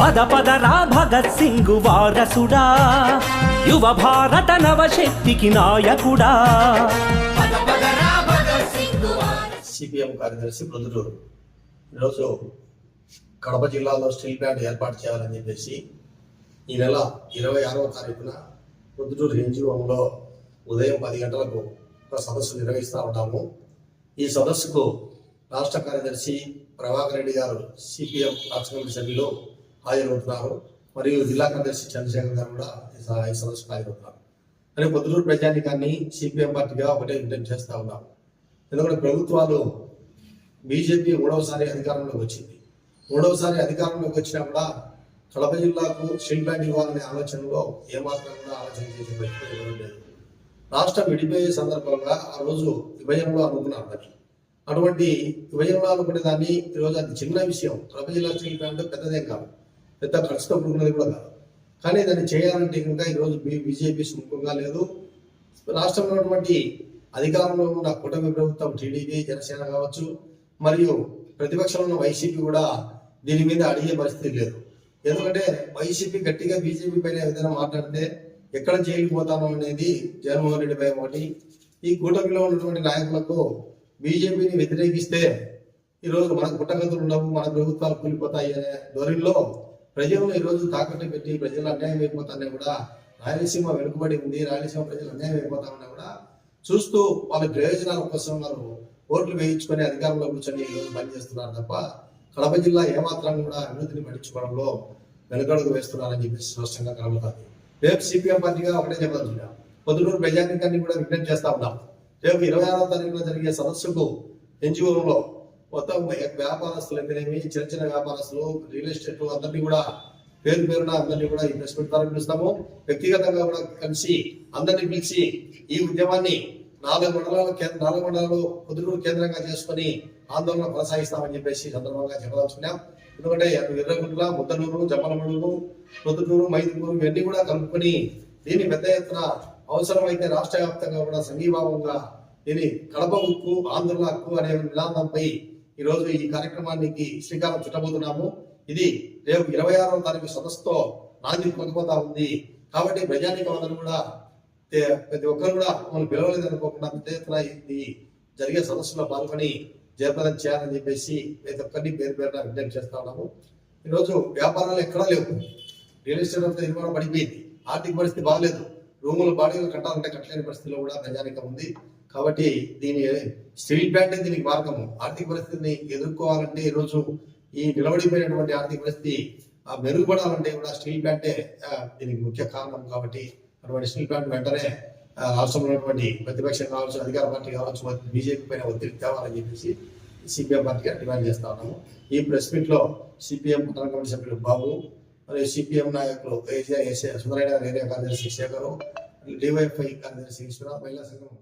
పద పదరా భగత్ సింగ్ వారసుడా యువ భారత నవశక్తికి నాయకుడా. సిపిఎం కార్యదర్శి ప్రొద్దుటూరు. ఈరోజు కడప జిల్లాలో స్టీల్ ప్లాంట్ ఏర్పాటు చేయాలని చెప్పేసి ఈ నెల ఇరవై ఆరవ తారీఖున ప్రొద్దుటూరు ఎన్జిఓలో ఉదయం పది గంటలకు ఒక సదస్సు నిర్వహిస్తూ ఉంటాము. ఈ సదస్సుకు రాష్ట్ర కార్యదర్శి ప్రభాకర్ రెడ్డి గారు సిపిఎం రాష్ట్ర కమిటీ సభ్యులు హాజరవుతున్నారు మరియు జిల్లా కార్యదర్శి చంద్రశేఖర్ గారు కూడా ఈ స- ఈ సదస్సుకు హాజరవుతున్నారు అని పొద్దుటూరు ప్రజానికాన్ని సిపిఎం పార్టీగా ఒకటే విజ్ఞప్తి చేస్తూ ఉన్నాం ఎందుకంటే ప్రభుత్వాలు బీజేపీ మూడవసారి అధికారంలోకి వచ్చింది. మూడవసారి అధికారంలోకి వచ్చినా కూడా కడప జిల్లాకు స్టీల్ ప్లాంట్ ఇవ్వాలనే ఆలోచనలో ఏమాత్రం కూడా ఆలోచన చేసే పరిస్థితి లేదు. రాష్ట్రం విడిపోయే సందర్భంగా ఆ రోజు విభజనలో అనుకున్నారు మరి. అటువంటి విభజనలో అనుకునే దాన్ని ఈరోజు అది చిన్న విషయం. కడప జిల్లా స్టీల్ ప్లాంట్ పెద్దదేం కాదు. పెద్ద ఖర్చుతో కూడుకున్నది కూడా కాదు. కానీ దాన్ని చేయాలంటే ఇంకా ఈరోజు బీజేపీ సుముఖంగా లేదు. రాష్ట్రంలో ఉన్నటువంటి అధికారంలో ఉన్న కూటమి ప్రభుత్వం టీడీపీ జనసేన కావచ్చు మరియు ప్రతిపక్షంలో ఉన్న వైసీపీ కూడా దీని మీద అడిగే పరిస్థితి లేదు. ఎందుకంటే వైసీపీ గట్టిగా బీజేపీ పైన ఏదైనా మాట్లాడితే ఎక్కడ జైలుకి పోతాము అనేది జగన్మోహన్ రెడ్డి భయం ఒకటి. ఈ కూటమిలో ఉన్నటువంటి నాయకులకు బీజేపీని వ్యతిరేకిస్తే ఈరోజు మన పుట్టగతులు ఉండవు మన ప్రభుత్వాలు కూలిపోతాయి అనే ధోరణిలో ప్రజలను ఈరోజు తాకట్టు పెట్టి ప్రజలు అన్యాయం అయిపోతానే కూడా రాయలసీమ వెనుకబడి ఉంది రాయలసీమ ప్రజలు అన్యాయం అయిపోతామన్నా కూడా చూస్తూ వాళ్ళ ప్రయోజనాల కోసం వారు ఓట్లు వేయించుకొని అధికారంలో కూర్చొని ఈరోజు పనిచేస్తున్నారు తప్ప కడప జిల్లా ఏమాత్రం కూడా అభివృద్ధిని పట్టించుకోవడంలో వెనుకడుగు వేస్తున్నారని చెప్పి స్పష్టంగా కనబడుతుంది. రేపు సిపిఎం పార్టీగా ఒకటే చెప్పదలుచున్నాం పొద్దునూరు ప్రజానికాన్ని కూడా విజ్ఞప్తి చేస్తా ఉన్నాం. రేపు ఇరవై ఆరో తారీఖున జరిగే సదస్సుకు ఎన్జిఓలో మొత్తం వ్యాపారస్తులు అయితేనేమి చిన్న చిన్న వ్యాపారస్తులు రియల్ ఎస్టేట్ అందరినీ కూడా పేరు పేరున అందరినీ కూడా ఈ ప్రెస్ ద్వారా పిలుస్తాము. వ్యక్తిగతంగా కూడా కలిసి అందరినీ పిలిచి ఈ ఉద్యమాన్ని నాలుగు మండలాలు కేంద్ర నాలుగు మండలాలు పొద్దుటూరు కేంద్రంగా చేసుకొని ఆందోళన కొనసాగిస్తామని చెప్పేసి సందర్భంగా చెప్పదలుచుకున్నాం. ఎందుకంటే అటు ఎర్రగుంట్ల ముద్దనూరు జమ్మలమూరు పొద్దుటూరు మైదుకూరు ఇవన్నీ కూడా కలుపుకొని దీన్ని పెద్ద ఎత్తున అవసరమైతే రాష్ట్ర వ్యాప్తంగా కూడా సంఘీభావంగా దీని కడప ఉక్కు ఆంధ్రుల హక్కు అనే నినాదంపై ఈ రోజు ఈ కార్యక్రమానికి శ్రీకారం చుట్టబోతున్నాము. ఇది రేపు ఇరవై ఆరవ తారీఖు సదస్సుతో నాంది పలిపోతా ఉంది. కాబట్టి ప్రజానికం అందరూ కూడా ప్రతి ఒక్కరు కూడా మమ్మల్ని పిలవలేదు అనుకోకుండా పెద్ద ఎత్తున ఇది జరిగే సదస్సులో పాల్గొని జయప్రదం చేయాలని చెప్పేసి ప్రతి ఒక్కరిని పేరు పేరున విజ్ఞప్తి చేస్తా ఉన్నాము. ఈరోజు వ్యాపారాలు ఎక్కడా లేవు. రియల్ ఎస్టేట్ అంతా నిర్మాణం పడిపోయింది. ఆర్థిక పరిస్థితి బాగలేదు. రూములు బాడీలు కట్టాలంటే కట్టలేని పరిస్థితిలో కూడా ప్రజానికం ఉంది. కాబట్టి దీని స్టీల్ ప్లాంట్ దీనికి మార్గము. ఆర్థిక పరిస్థితిని ఎదుర్కోవాలంటే ఈరోజు ఈ నిలబడిపోయినటువంటి ఆర్థిక పరిస్థితి ఆ మెరుగుపడాలంటే కూడా స్టీల్ ప్లాంటే దీనికి ముఖ్య కారణం కాబట్టి అటువంటి స్టీల్ ప్లాంట్ వెంటనే రాష్ట్రంలో ఉన్నటువంటి ప్రతిపక్షం కావచ్చు అధికార పార్టీ కావచ్చు బీజేపీ పైన ఒత్తిడి తేవాలని చెప్పేసి సిపిఎం పార్టీగా డిమాండ్ చేస్తా ఉన్నాము. ఈ ప్రెస్ మీట్లో సిపిఎం పట్టణ కమిటీ సభ్యులు బాబు మరియు సిపిఎం నాయకులు ఏసీ సుందరయ్య ఏరియా కార్యదర్శి శేఖరు డివైఎఫ్ఐ కార్యదర్శి ఈశ్వర మహిళా సంఘం